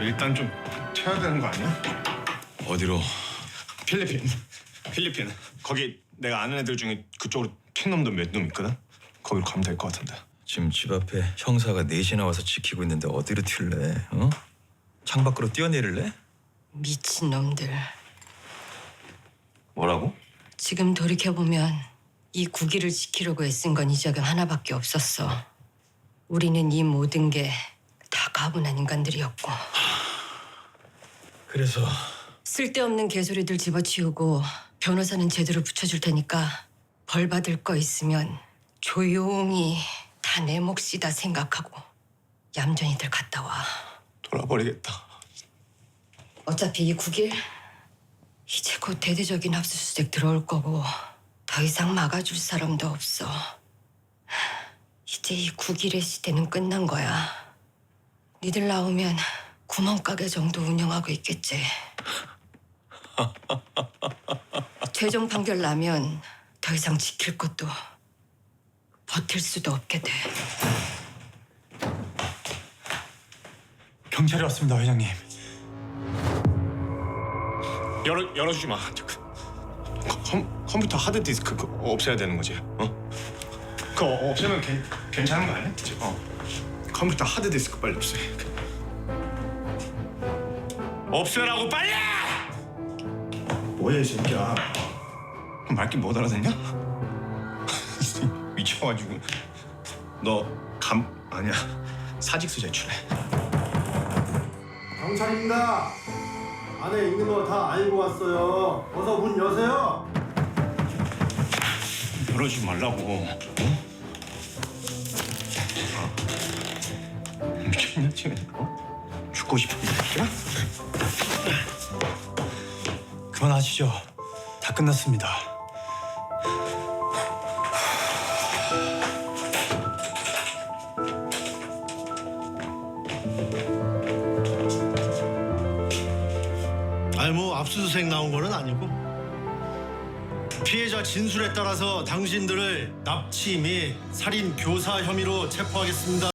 일단 좀 튀어야 되는 거 아니야? 어디로? 필리핀. 필리핀. 거기 내가 아는 애들 중에 그쪽으로 튄 놈도 몇 놈 있거든. 거기로 가면 될 것 같은데. 지금 집 앞에 형사가 넷이나 와서 지키고 있는데 어디로 튈래? 어? 창 밖으로 뛰어내릴래? 미친 놈들. 뭐라고? 지금 돌이켜 보면 이 국기를 지키려고 애쓴 건 이적은 하나밖에 없었어. 우리는 이 모든 게 다 가분한 인간들이었고 그래서 쓸데없는 개소리들 집어치우고 변호사는 제대로 붙여줄 테니까 벌 받을 거 있으면 조용히 다 내 몫이다 생각하고 얌전히들 갔다 와. 돌아버리겠다. 어차피 이 국일 이제 곧 대대적인 압수수색 들어올 거고 더 이상 막아줄 사람도 없어. 이제 이 국일의 시대는 끝난 거야. 니들 나오면 구멍가게 정도 운영하고 있겠지. 최종 판결 나면 더 이상 지킬 것도 버틸 수도 없게 돼. 경찰이 왔습니다, 회장님. 열어 열어주지 마. 저 그, 컴, 컴퓨터 하드 디스크 그거 없애야 되는 거지. 어? 그거 없애면 괜, 괜찮은 거 아니야? 어. 컴퓨터 하드 디스크 빨리 없애. 없애라고 빨리! 뭐야 이 새끼야? 말귀 못 알아듣냐? 미쳐가지고 너 감 아니야 사직서 제출해. 경찰입니다. 안에 있는 거 다 알고 왔어요. 어서 문 여세요. 열어주지 말라고. 어? 어? 미쳤냐 지금? 어? 죽고 싶은 새끼야? 그만하시죠. 다 끝났습니다. 아니 뭐 압수수색 나온 거는 아니고 피해자 진술에 따라서 당신들을 납치 및 살인 교사 혐의로 체포하겠습니다.